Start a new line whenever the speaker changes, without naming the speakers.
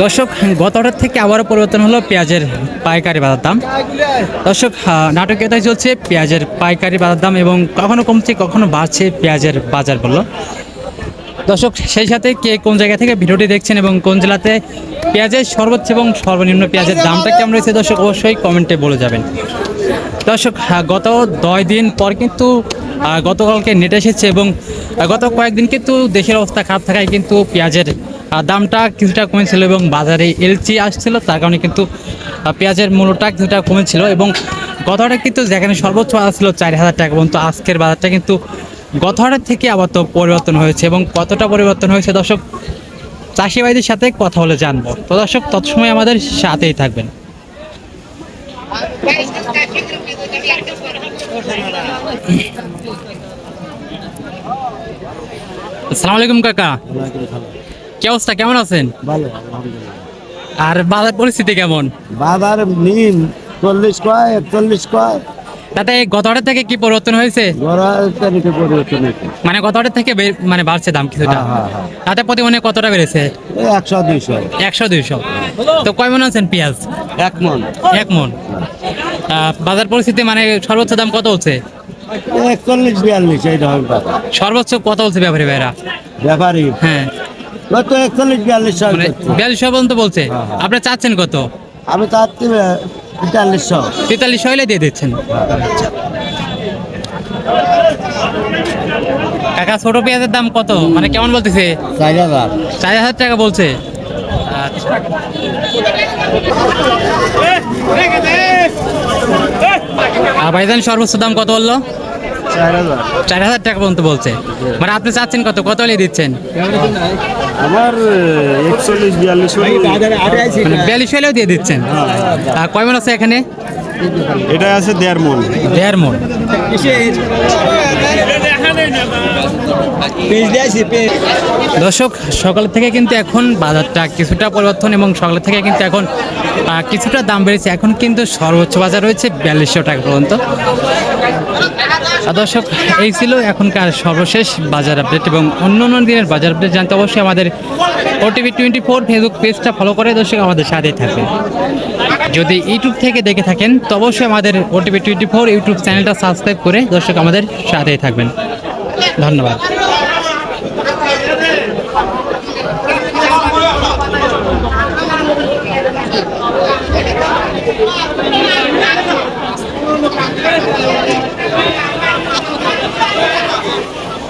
দর্শক গত অর্ডার থেকে আবারও পরিবর্তন হলো পেঁয়াজের পাইকারি বাজার দাম। দর্শক আহ, নাটক এটাই চলছে পেঁয়াজের পাইকারি বাজার দাম এবং কখনো কমছে কখনো বাড়ছে পেঁয়াজের বাজার বলল দর্শক সেই সাথে কে কোন জায়গা থেকে ভিডিওটি দেখছেন এবং কোন জেলাতে পেঁয়াজের সর্বোচ্চ এবং সর্বনিম্ন পেঁয়াজের দামটা কেমন রয়েছে দর্শক অবশ্যই কমেন্টে বলে যাবেন। দর্শক গত দশ দিন পর কিন্তু গতকালকে নেট এসেছে এবং গত কয়েকদিন কিন্তু দেশের অবস্থা খারাপ থাকায় কিন্তু পেঁয়াজের দামটা কিছুটা কমেছিল এবং বাজারে এলচি আসছিল, তার কারণে কিন্তু পেঁয়াজের মূল্যটা কিছুটা কমেছিল এবং গতটা কিন্তু যেখানে সর্বোচ্চ বাজার ছিল চার হাজার টাকা পর্যন্ত, আজকের বাজারটা কিন্তু গত হাটের থেকে আবার তো পরিবর্তন হয়েছে এবং কতটা পরিবর্তন হয়েছে দর্শক, চাষি ভাইদের সাথে কথা বলে জানব। তো দর্শক, তৎসময় আমাদের সাথেই থাকবেন। আসসালামু আলাইকুম কাকা। কি অবস্থা? কেমন আছেন?
ভালো
আর বাজার পরিস্থিতি কেমন?
বাজার নিম চল্লিশ কয় একচল্লিশ কয়।
তাতে থেকে কি পরিবর্তন হয়েছে? মানে থেকে মানে বাড়ছে দাম কিছুটা।
হ্যাঁ, হ্যাঁ, হ্যাঁ।
তাতে প্রতি মনে কতটা বেড়েছে?
একশো দুইশো।
একশো দুইশো। তো কয় মন আছেন পেঁয়াজ?
এক মন।
এক মন। বাজার পরিস্থিতি মানে সর্বোচ্চ দাম কত হচ্ছে?
একচল্লিশ বিয়াল্লিশ এই রকম কথা
সর্বোচ্চ কত হচ্ছে ব্যাপারী ভাইরা?
ব্যাপারী?
হ্যাঁ।
ওই তো একচল্লিশ বিয়াল্লিশ
মানে বিয়াল্লিশ পর্যন্ত বলছে?
হ্যাঁ, হ্যাঁ।
আপনি চাচ্ছেন কত?
আমি চাচ্ছি বিয়াল্লিশশো
তেতাল্লিশ হইলে দিয়ে দিচ্ছেন। কাকা ছোট পেঁয়াজের দাম কত? মানে কেমন বলতেছে?
চার হাজার।
চার হাজার টাকা বলছে। আচ্ছা। ভাইজান সর্বোচ্চ দাম কত বলল?
চার হাজার।
টাকা পর্যন্ত বলছে। মানে আপনি চাচ্ছেন কত? কত হলে দিচ্ছেন?
আমার একচল্লিশ বিয়াল্লিশ
মানে বিয়াল্লিশ হলেও দিয়ে দিচ্ছেন। আর কয় মন আছে এখানে?
এটা আছে দেড় মন।
দেড় মন। দর্শক, সকাল থেকে কিন্তু এখন বাজারটা কিছুটা পরিবর্তন এবং সকাল থেকে কিন্তু এখন কিছুটা দাম বেড়েছে। এখন কিন্তু সর্বোচ্চ বাজার রয়েছে বিয়াল্লিশশো টাকা পর্যন্ত। দর্শক, এই ছিল এখনকার সর্বশেষ বাজার আপডেট এবং অন্য অন্য দিনের বাজার আপডেট জানতে অবশ্যই আমাদের ওটিভি টোয়েন্টি ফোর ফেসবুক পেজটা ফলো করে দর্শক আমাদের সাথেই থাকবেন। যদি ইউটিউব থেকে দেখে থাকেন, তো অবশ্যই আমাদের ওটিভি টোয়েন্টি ফোর ইউটিউব চ্যানেলটা সাবস্ক্রাইব করে দর্শক আমাদের সাথেই থাকবেন। ধন্যবাদ।